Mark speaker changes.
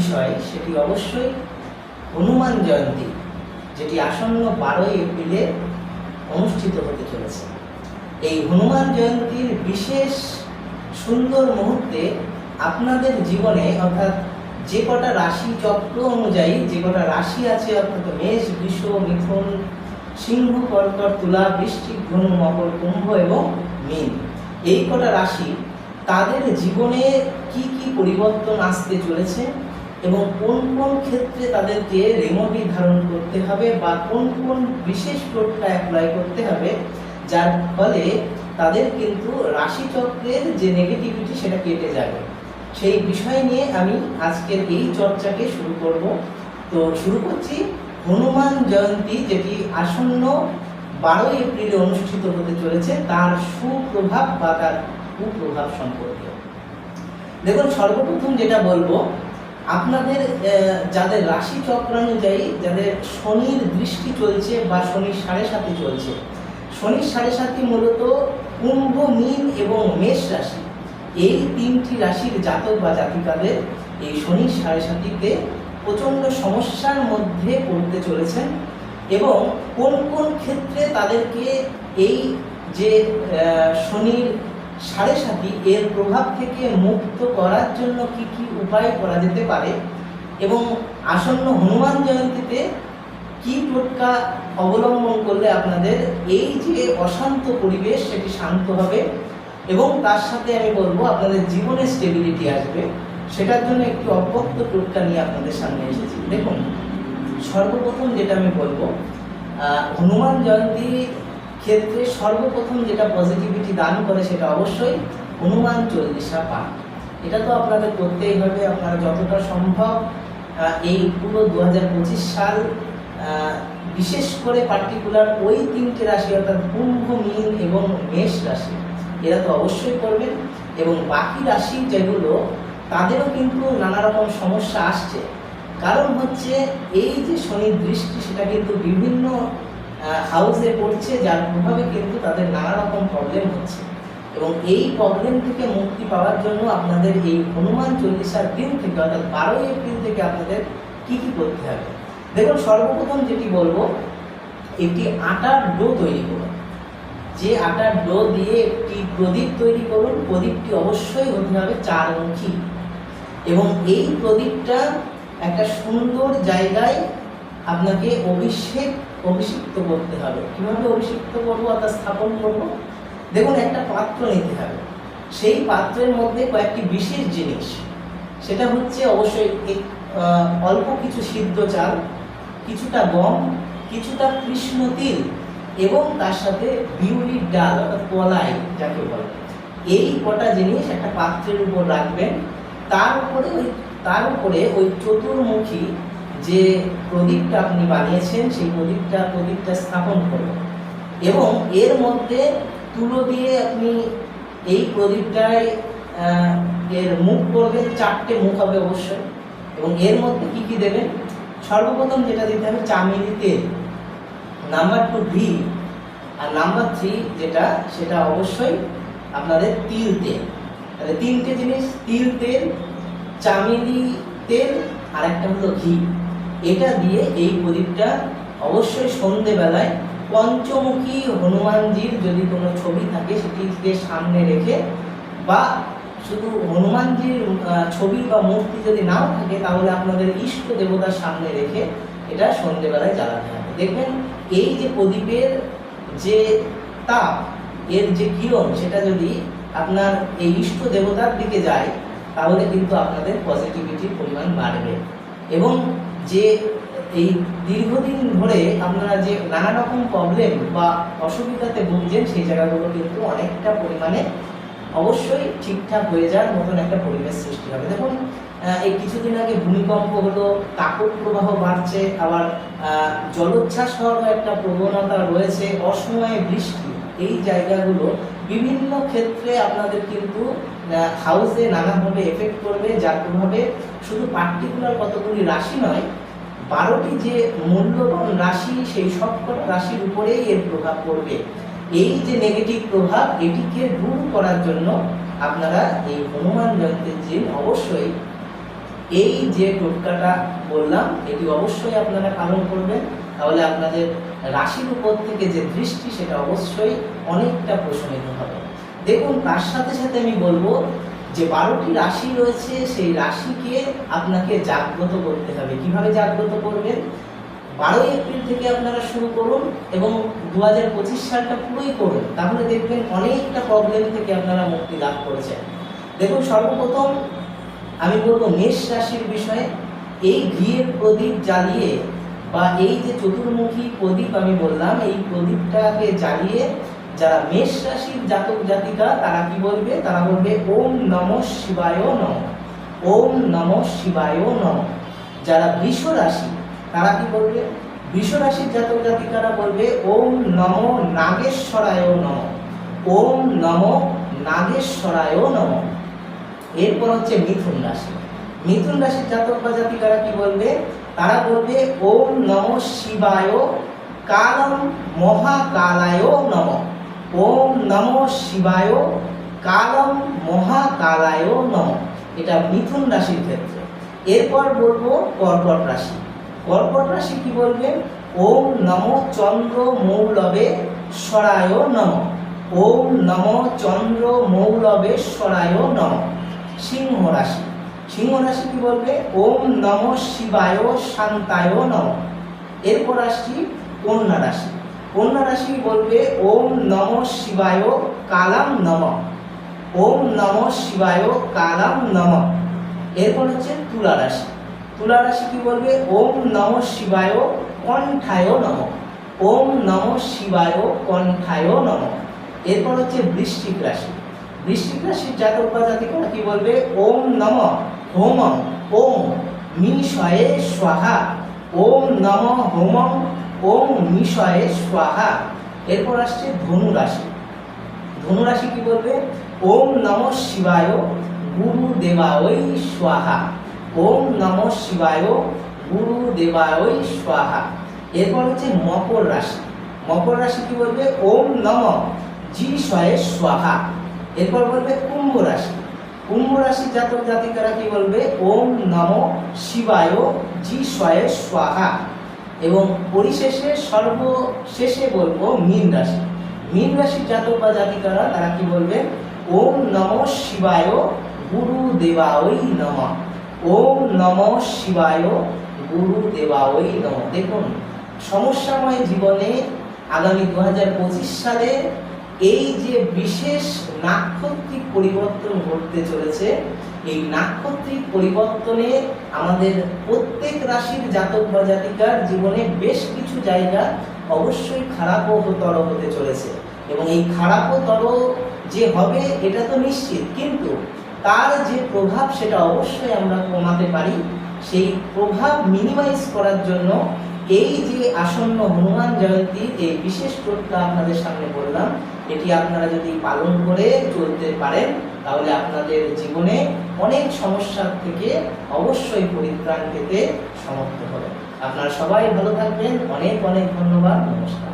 Speaker 1: বিষয় সেটি অবশ্যই হনুমান জয়ন্তী, যেটি আসন্ন বারোই এপ্রিলে অনুষ্ঠিত হতে চলেছে। এই হনুমান জয়ন্তীর বিশেষ সুন্দর মুহূর্তে আপনাদের জীবনে অর্থাৎ যে কটা রাশি চক্র অনুযায়ী, যে কটা রাশি আছে অর্থাৎ মেষ, বৃষ, মিথুন, সিংহ, কর্কট, তুলা, বৃষ্টিক, ধনু, মকর, কুম্ভ এবং মীন, এই কটা রাশি তাদের জীবনে কি কি পরিবর্তন আসতে চলেছে? এবং কোন কোন ক্ষেত্রে তাদেরকে রেমোডি ধারণ করতে হবে বা কোন কোন বিশেষ টোটকা অ্যাপ্লাই করতে হবে, যার ফলে তাদের কিন্তু রাশিচক্রের যে নেগেটিভিটি সেটা কেটে যাবে। সেই বিষয় নিয়ে আমি আজকের এই চর্চাকে শুরু করব। তো শুরু করছি হনুমান জয়ন্তী, যেটি আসন্ন বারোই এপ্রিলে অনুষ্ঠিত হতে চলেছে। তার সুপ্রভাব বা তার কুপ্রভাব সম্পর্কে। দেখুন, সর্বপ্রথম যেটা বলব আপনাদের যাদের রাশি চক্রানুযায়ী যাদের শনির দৃষ্টি চলছে বা শনির সাড়ে সাথে চলছে, শনির সাড়ে সাথে মূলত কুম্ভ, মীন এবং মেষ রাশি। এই তিনটি রাশির জাতক বা জাতিকাদের এই শনির সাড়ে সাতিতে প্রচণ্ড সমস্যার মধ্যে পড়তে চলেছেন এবং কোন কোন ক্ষেত্রে তাদেরকে এই যে শনির সাড়ে সাতি এর প্রভাব থেকে মুক্ত করার জন্য কি কি উপায় করা যেতে পারে? এবং আসন্ন হনুমান জয়ন্তীতে কি টোটকা অবলম্বন করলে আপনাদের এই যে অশান্ত পরিবেশ সেটি শান্ত হবে? এবং তার সাথে আমি বলব, আপনাদের জীবনে স্টেবিলিটি আসবে। সেটার জন্য একটি অব্যক্ত টোটকা নিয়ে আপনাদের সামনে এসেছি। দেখুন, সর্বপ্রথম যেটা আমি বলব হনুমান জয়ন্তী ক্ষেত্রে সর্বপ্রথম যেটা পজিটিভিটি দান করে সেটা অবশ্যই হনুমান চল্লিশা পাঠ। এটা তো আপনাদের করতেই হবে, আপনারা যতটা সম্ভব এই পুরো দু হাজার পঁচিশ সাল বিশেষ করে পার্টিকুলার ওই তিনটে রাশি অর্থাৎ কুম্ভ, মীন এবং মেষ রাশি, এরা তো অবশ্যই করবেন। এবং বাকি রাশি যেগুলো, তাদেরও কিন্তু নানা রকম সমস্যা আসছে। কারণ হচ্ছে, এই যে শনির দৃষ্টি, সেটা কিন্তু বিভিন্ন হাউসে পড়ছে, যার প্রভাবে কিন্তু তাদের নানা রকম প্রবলেম হচ্ছে। এবং এই প্রবলেম থেকে মুক্তি পাওয়ার জন্য আপনাদের এই হনুমান চল্লিশার দিন থেকে, অর্থাৎ বারোই এপ্রিল থেকে আপনাদের কি কি করতে হবে? দেখুন, সর্বপ্রথম যেটি বলব, একটি আটার ডো তৈরি করুন। যে আটার ডো দিয়ে একটি প্রদীপ তৈরি করুন। প্রদীপটি অবশ্যই হতে হবে চার চারমুখী। এবং এই প্রদীপটা একটা সুন্দর জায়গায় আপনাকে অভিষেক অভিষিক্ত করতে হবে। কীভাবে অভিষিক্ত করব অর্থাৎ স্থাপন করব? দেখুন, একটা পাত্র নিতে হবে। সেই পাত্রের মধ্যে কয়েকটি বিশেষ জিনিস। সেটা হচ্ছে অবশ্যই অল্প কিছু সিদ্ধ চাল, কিছুটা গম, কিছুটা কৃষ্ণ তিল এবং তার সাথে বিউলির ডাল অর্থাৎ কলাই, যাকে বলে। এই কটা জিনিস একটা পাত্রের উপর রাখবেন। তার উপরে ওই, তার উপরে ওই চতুর্মুখী যে প্রদীপটা আপনি বানিয়েছেন, সেই প্রদীপটা প্রদীপটা স্থাপন করবেন এবং এর মধ্যে তুলো দিয়ে আপনি এই প্রদীপটায় এর মুখ করবেন, চারটে মুখ হবে অবশ্যই। এবং এর মধ্যে কি কি দেবেন? সর্বপ্রথম যেটা দিতে হবে চামেলি তেল, নাম্বার টু ঘি আর নাম্বার থ্রি যেটা, সেটা অবশ্যই আপনাদের তিল তেল। তাহলে তিনটে জিনিস, তিল তেল, চামেলি তেল আর একটা হলো ঘি। এটা দিয়ে এই প্রদীপটা অবশ্যই সন্ধেবেলায় পঞ্চমুখী হনুমানজির যদি কোনো ছবি থাকে সেটিকে সামনে রেখে বা শুধু হনুমানজির ছবি বা মূর্তি যদি নাও থাকে, তাহলে আপনাদের ইষ্ট দেবতার সামনে রেখে এটা সন্ধেবেলায় জ্বালাতে হবে। দেখবেন এই যে প্রদীপের যে তাপ, এর যে কিরণ, সেটা যদি আপনার এই ইষ্ট দেবতার দিকে যায়, তাহলে কিন্তু আপনাদের পজিটিভিটির পরিমাণ বাড়বে। এবং যে এই দীর্ঘদিন ধরে আপনারা যে নানা রকম প্রবলেম বা অসুবিধাতে ভুগছেন, সেই জায়গাগুলো কিন্তু অনেকটা পরিমাণে অবশ্যই ঠিকঠাক হয়ে যাওয়ার মতন একটা পরিবেশ সৃষ্টি হবে। দেখুন এই কিছুদিন আগে ভূমিকম্প হলো তাপক প্রবাহ বাড়ছে, আবার জলোচ্ছ্বাস হওয়ারও একটা প্রবণতা রয়েছে, অসময়ে বৃষ্টি, এই জায়গাগুলো বিভিন্ন ক্ষেত্রে আপনাদের কিন্তু হাউসে নানাভাবে এফেক্ট করবে, যার প্রভাবে শুধু পার্টিকুলার কতগুলি রাশি নয় বারোটি যে মূল্যবান রাশি, সেই সবকটা রাশির উপরেই এর প্রভাব পড়বে। এই যে নেগেটিভ প্রভাব, এটিকে দূর করার জন্য আপনারা এই হনুমান জয়ন্তীর দিন অবশ্যই এই যে টোটকাটা বললাম, এটি অবশ্যই আপনারা পালন করবেন। তাহলে আপনাদের রাশির উপর থেকে যে দৃষ্টি, সেটা অবশ্যই অনেকটা প্রশমিত হবে। দেখুন, তার সাথে সাথে আমি বলব যে বারোটি রাশি রয়েছে, সেই রাশিকে আপনাকে জাগ্রত করতে হবে। কীভাবে জাগ্রত করবেন? বারোই এপ্রিল থেকে আপনারা শুরু করুন এবং দু হাজার পঁচিশ সালটা পুরোই করুন। তাহলে দেখবেন অনেকটা প্রবলেম থেকে আপনারা মুক্তি লাভ করেছেন। দেখুন, সর্বপ্রথম আমি বলব মেষ রাশির বিষয়ে, এই ঘিয়ের প্রদীপ জ্বালিয়ে বা এই যে চতুর্মুখী প্রদীপ আমি বললাম, এই প্রদীপটাকে জ্বালিয়ে যারা মেষ রাশির জাতক জাতিকা, তারা কি বলবে? তারা বলবে, ওম নম শিবায় নম। ওম নম শিবায় নম। যারা বৃষ রাশি, তারা কি বলবে? বৃষ রাশির জাতক জাতিকারা বলবে, ওম নম নাগেশ্বরায় নম। ওম নম নাগেশ্বরায় নম। এরপর হচ্ছে মিথুন রাশি। মিথুন রাশির জাতক বা জাতিকারা কি বলবে? তারা বলবে, ওম নম শিবায় কালম মহাকালায় নম। ওম নম শিবায় কালম মহাকালায় নম। এটা মিথুন রাশির ক্ষেত্রে। এরপর বলব কর্কট রাশি। কর্কট রাশি কি বলবে? ওম নম চন্দ্র মৌলবে স্বরায় নম। ওম নম চন্দ্র মৌলবে স্বরায় নম। সিংহ রাশি। সিংহ রাশি কি বলবে? ওম নম শিবায় শান্তায় নম। এরপর আসছি কন্যা রাশি। কন্যা রাশি বলবে, ওম নম শিবায় কালাম নম। ওম নম শিবায় কালাম নম। এরপর হচ্ছে তুলা রাশি। তুলা রাশি কি বলবে? ওম নম শিবায় কণ্ঠায় নম। ওম নম শিবায় কণ্ঠায় নম। এরপর হচ্ছে বৃশ্চিক রাশি। বৃশ্চিক রাশির জাতক বা জাতিকারা কি বলবে? ওম নম হোমম, ওম মিশয়ে স্বাহা। ওম নম হোমম ওম মিশয়ে স্বাহা। এরপর আসছে ধনু রাশি। ধনু রাশি কি বলবে? ওম নম শিবায় গুরু দেবায় স্বাহা। ওম নম শিবায় গুরু দেবায় স্বাহা। এরপর হচ্ছে মকর রাশি। মকর রাশি কি বলবে? ওম নম জি শয়ে স্বাহা। এরপর বলবে কুম্ভ রাশি। কুম্ভ রাশির জাতক জাতিকারা কি বলবে? ওম নম শিবায় জি শয়ে স্বাহা। এবং পরিশেষে সর্বশেষে বলব মীন রাশি। মীন রাশির জাতক বা জাতিকারা, তারা কি বলবে? ওম নম শিবায় গুরু দেবাওই নম। ওম নম শিবায় গুরু দেবাওই নম। দেখুন, সমস্যাময় জীবনে আগামী দু হাজার পঁচিশ সালে এই যে বিশেষ নাক্ষত্রিক পরিবর্তন ঘটতে চলেছে এই নাক্ষত্রিক পরিবর্তনে আমাদের প্রত্যেক রাশির জাতক বা জাতিকার জীবনে বেশ কিছু জায়গা অবশ্যই খারাপতর হতে চলেছে। এবং এই খারাপ তর যে হবে, এটা তো নিশ্চিত। কিন্তু তার যে প্রভাব, সেটা অবশ্যই আমরা কমাতে পারি। সেই প্রভাব মিনিমাইজ করার জন্য এই যে আসন্ন হনুমান জয়ন্তী এই বিশেষ টোটকা আপনাদের সামনে বললাম এটি আপনারা যদি পালন করে চলতে পারেন, তাহলে আপনাদের জীবনে অনেক সমস্যার থেকে অবশ্যই পরিত্রাণ পেতে সমর্থ হবে আপনারা সবাই ভালো থাকবেন। অনেক অনেক ধন্যবাদ। নমস্কার।